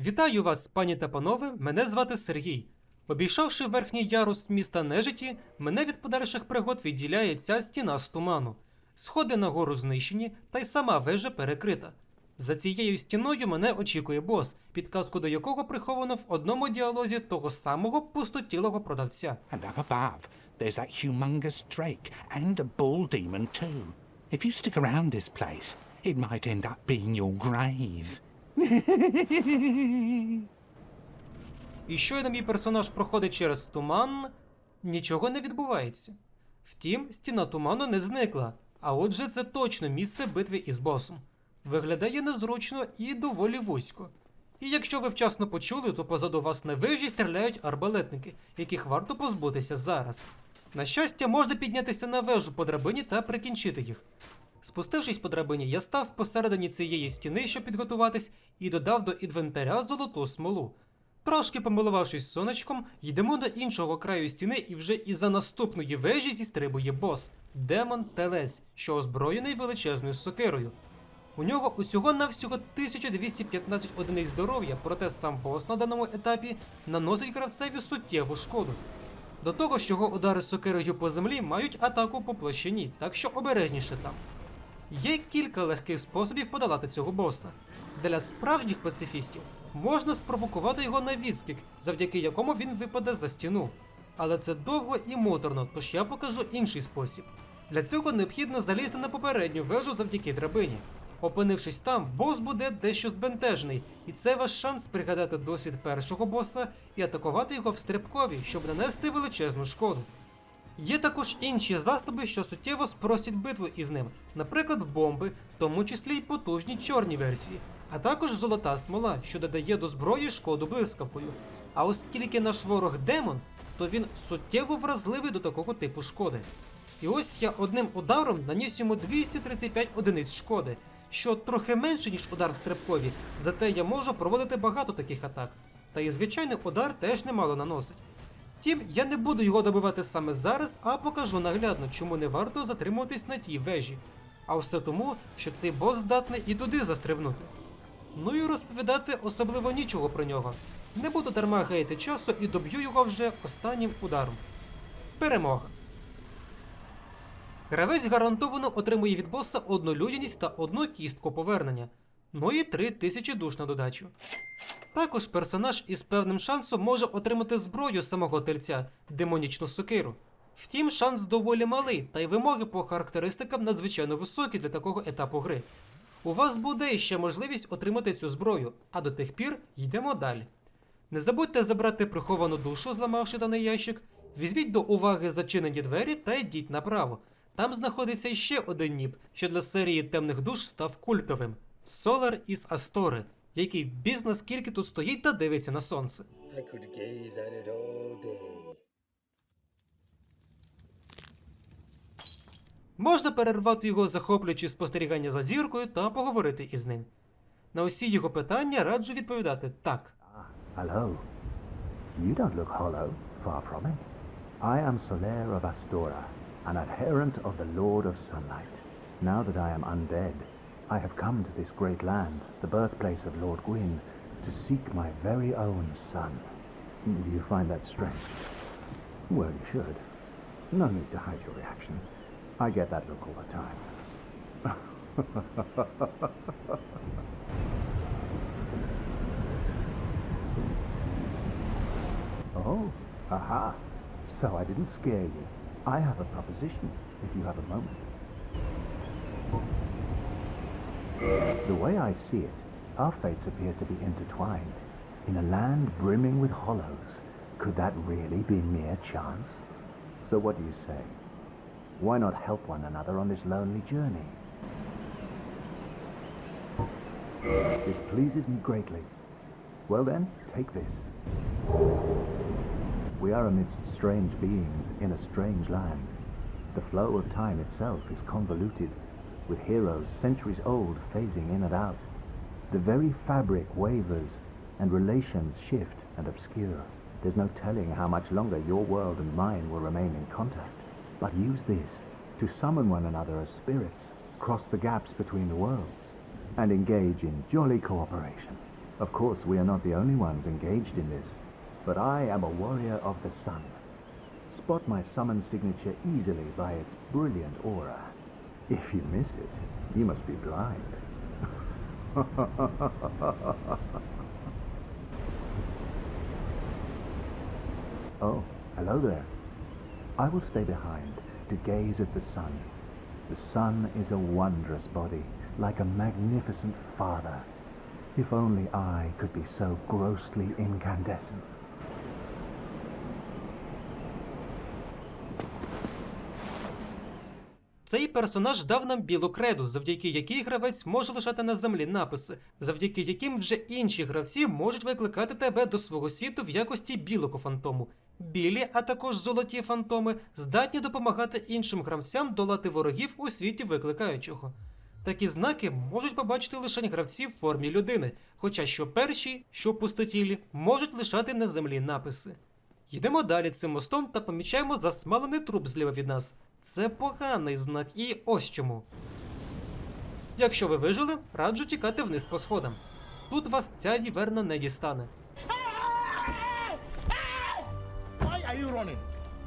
Вітаю вас, пані та панове. Мене звати Сергій. Обійшовши верхній ярус міста Нежиті, мене від подальших пригод відділяє ця стіна з туману. Сходи на гору знищені, та й сама вежа перекрита. За цією стіною мене очікує бос, підказку до якого приховано в одному діалозі того самого пустотілого продавця. And up above, there's that humongous drake and a bull demon too. If you stick around this place, it might end up being your grave. І щойно мій персонаж проходить через туман, нічого не відбувається. Втім, стіна туману не зникла, а отже, це точно місце битви із босом. Виглядає незручно і доволі вузько. І якщо ви вчасно почули, то позаду вас на вежі стріляють арбалетники, яких варто позбутися зараз. На щастя, можна піднятися на вежу по драбині та прикінчити їх. Спустившись по драбині, я став посередині цієї стіни, щоб підготуватись, і додав до інвентаря золоту смолу. Трошки помилувавшись сонечком, йдемо до іншого краю стіни, і вже і за наступної вежі зістрибує бос демон Телець, що озброєний величезною сокирою. У нього усього навсього 1215 одиниць здоров'я, проте сам бос на даному етапі наносить гравцеві суттєву шкоду. До того ж, його удари сокирою по землі мають атаку по площині, так що обережніше там. Є кілька легких способів подолати цього боса. Для справжніх пацифістів можна спровокувати його на відскік, завдяки якому він випаде за стіну. Але це довго і моторно, тож я покажу інший спосіб. Для цього необхідно залізти на попередню вежу завдяки драбині. Опинившись там, бос буде дещо збентежений, і це ваш шанс пригадати досвід першого боса і атакувати його в стрибкові, щоб нанести величезну шкоду. Є також інші засоби, що суттєво спростять битву із ним, наприклад, бомби, в тому числі й потужні чорні версії, а також золота смола, що додає до зброї шкоду блискавкою. А оскільки наш ворог демон, то він суттєво вразливий до такого типу шкоди. І ось я одним ударом наніс йому 235 одиниць шкоди, що трохи менше, ніж удар в стрибкові, зате я можу проводити багато таких атак. Та і звичайний удар теж немало наносить. Втім, я не буду його добивати саме зараз, а покажу наглядно, чому не варто затримуватись на тій вежі. А все тому, що цей бос здатний і туди застрибнути. Ну і розповідати особливо нічого про нього. Не буду дарма гаяти часу і доб'ю його вже останнім ударом. Перемога. Гравець гарантовано отримує від боса одну людяність та одну кістку повернення, ну і три тисячі душ на додачу. Також персонаж із певним шансом може отримати зброю самого тельця демонічну сокиру. Втім, шанс доволі малий, та й вимоги по характеристикам надзвичайно високі для такого етапу гри. У вас буде ще можливість отримати цю зброю, а до тих пір йдемо далі. Не забудьте забрати приховану душу, зламавши даний ящик. Візьміть до уваги зачинені двері та йдіть направо. Там знаходиться ще один ніп, що для серії темних душ став культовим Солар із Астори, який бізна скільки тут стоїть та дивиться на сонце. I could gaze at it all day. Можна перервати його захоплюючи спостерігання за зіркою та поговорити із ним. На усі його питання раджу відповідати так. Hello. You don't look hollow, far from it. I am Solaire of Astora, an adherent of the Lord of Sunlight. Now that I am undead, I have come to this great land, the birthplace of Lord Gwyn, to seek my very own son. Hmm, do you find that strange? Well, you should. No need to hide your reaction. I get that look all the time. Oh, aha. So I didn't scare you. I have a proposition, if you have a moment. The way I see it, our fates appear to be intertwined. In a land brimming with hollows, could that really be mere chance? So what do you say? Why not help one another on this lonely journey? This pleases me greatly. Well then, take this. We are amidst strange beings in a strange land. The flow of time itself is convoluted, with heroes centuries old phasing in and out. The very fabric wavers, and relations shift and obscure. There's no telling how much longer your world and mine will remain in contact. But use this to summon one another as spirits, cross the gaps between the worlds, and engage in jolly cooperation. Of course, we are not the only ones engaged in this, but I am a warrior of the sun. Spot my summon signature easily by its brilliant aura. If you miss it, you must be blind. oh, hello there. I will stay behind to gaze at the sun. The sun is a wondrous body, like a magnificent father. If only I could be so grossly incandescent. Цей персонаж дав нам білу креду, завдяки якій гравець може лишати на землі написи, завдяки яким вже інші гравці можуть викликати тебе до свого світу в якості білого фантому. Білі, а також золоті фантоми, здатні допомагати іншим гравцям долати ворогів у світі викликаючого. Такі знаки можуть побачити лише гравці в формі людини, хоча що перші, що пустотілі, можуть лишати на землі написи. Йдемо далі цим мостом та помічаємо засмалений труп зліва від нас. Це поганий знак, і ось чому. Якщо ви вижили, раджу тікати вниз по сходам. Тут вас ця віверна не дістане.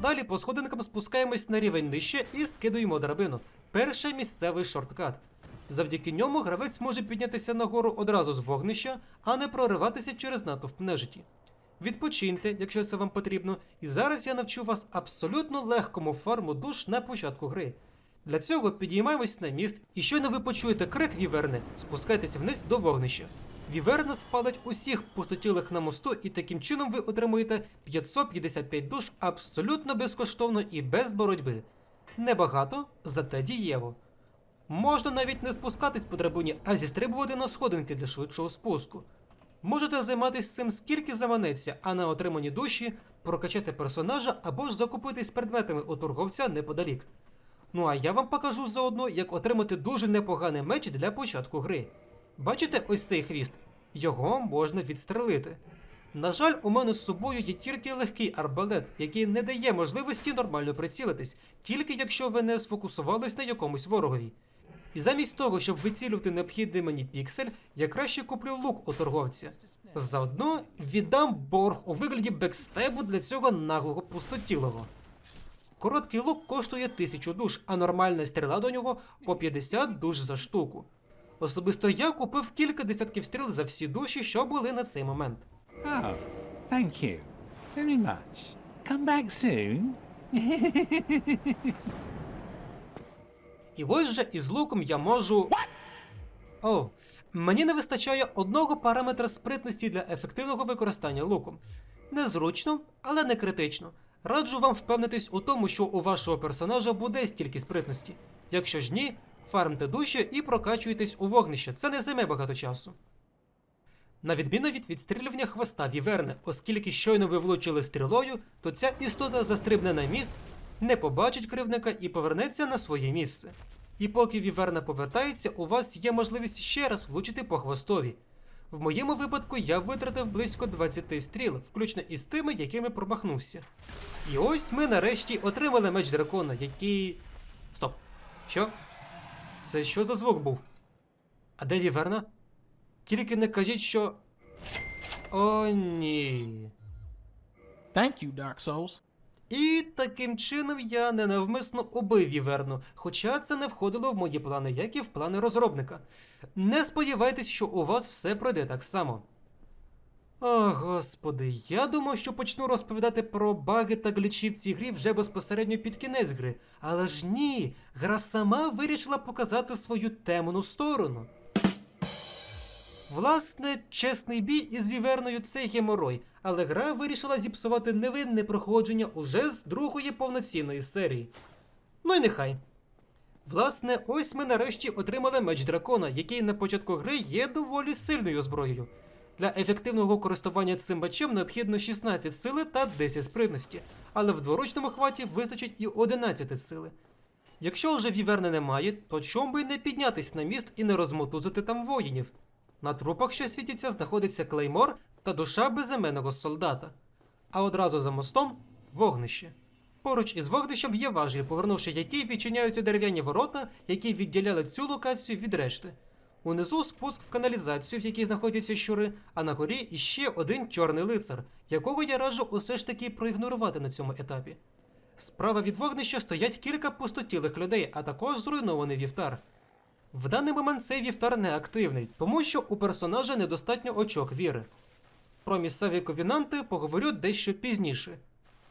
Далі по сходинкам спускаємось на рівень нижче і скидуємо драбину. Перший місцевий шорткат. Завдяки ньому гравець може піднятися нагору одразу з вогнища, а не прориватися через натовп нежиті. Відпочиньте, якщо це вам потрібно, і зараз я навчу вас абсолютно легкому фарму душ на початку гри. Для цього підіймаємось на міст, і щойно ви почуєте крик віверни, спускайтеся вниз до вогнища. Віверна спалить усіх пустотілих на мосту, і таким чином ви отримуєте 555 душ абсолютно безкоштовно і без боротьби. Небагато, зате дієво. Можна навіть не спускатись по драбині, а зістрибувати на сходинки для швидшого спуску. Можете займатися цим скільки заманеться, а на отримані душі прокачати персонажа або ж закупитись предметами у торговця неподалік. Ну а я вам покажу заодно, як отримати дуже непоганий меч для початку гри. Бачите ось цей хвіст? Його можна відстрелити. На жаль, у мене з собою є тільки легкий арбалет, який не дає можливості нормально прицілитись, тільки якщо ви не сфокусувались на якомусь ворогові. І замість того, щоб вицілювати необхідний мені піксель, я краще куплю лук у торговця. Заодно віддам борг у вигляді бекстебу для цього наглого пустотілого. Короткий лук коштує 1000 душ, а нормальна стріла до нього по 50 душ за штуку. Особисто я купив кілька десятків стріл за всі душі, що були на цей момент. Oh, thank you very much. Come back soon. І ось же із луком я можу. О, мені не вистачає одного параметра спритності для ефективного використання луком. Незручно, але не критично. Раджу вам впевнитись у тому, що у вашого персонажа буде стільки спритності. Якщо ж ні, фармте душі і прокачуйтесь у вогнище, це не займе багато часу. На відміну від відстрілювання хвоста віверни, оскільки щойно ви влучили стрілою, то ця істота застрибне на міст, не побачить кривника і повернеться на своє місце. І поки віверна повертається, у вас є можливість ще раз влучити по хвостові. В моєму випадку я витратив близько 20 стріл, включно із тими, якими промахнувся. І ось ми нарешті отримали меч дракона, який. Стоп. Що? Це що за звук був? А де віверна? Тільки не кажіть, що. О, ні. Thank you, Dark Souls. І таким чином я ненавмисно убив віверну, хоча це не входило в мої плани, як і в плани розробника. Не сподівайтесь, що у вас все пройде так само. О, господи, я думав, що почну розповідати про баги та глічі в цій грі вже безпосередньо під кінець гри. Але ж ні, гра сама вирішила показати свою темну сторону. Власне, чесний бій із віверною це геморой, але гра вирішила зіпсувати невинне проходження уже з другої повноцінної серії. Ну й нехай. Власне, ось ми нарешті отримали меч дракона, який на початку гри є доволі сильною зброєю. Для ефективного користування цим мечем необхідно 16 сили та 10 спритності, але в дворучному хваті вистачить і 11 сили. Якщо вже віверни немає, то чом би не піднятись на міст і не розмотузити там воїнів? На трупах, що світяться, знаходиться клеймор та душа безіменного солдата. А одразу за мостом вогнище. Поруч із вогнищем є важіль, повернувши який відчиняються дерев'яні ворота, які відділяли цю локацію від решти. Унизу спуск в каналізацію, в якій знаходяться щури, а на горі іще один чорний лицар, якого я раджу усе ж таки проігнорувати на цьому етапі. Справа від вогнища стоять кілька пустотілих людей, а також зруйнований вівтар. В даний момент цей вівтар не активний, тому що у персонажа недостатньо очок віри. Про місцеві ковінанти поговорю дещо пізніше.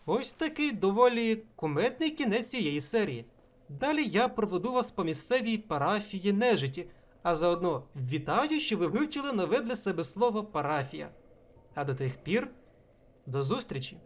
Ось такий доволі куметний кінець цієї серії. Далі я проведу вас по місцевій парафії нежиті, а заодно вітаю, що ви вивчили нове для себе слово парафія. А до тих пір, до зустрічі!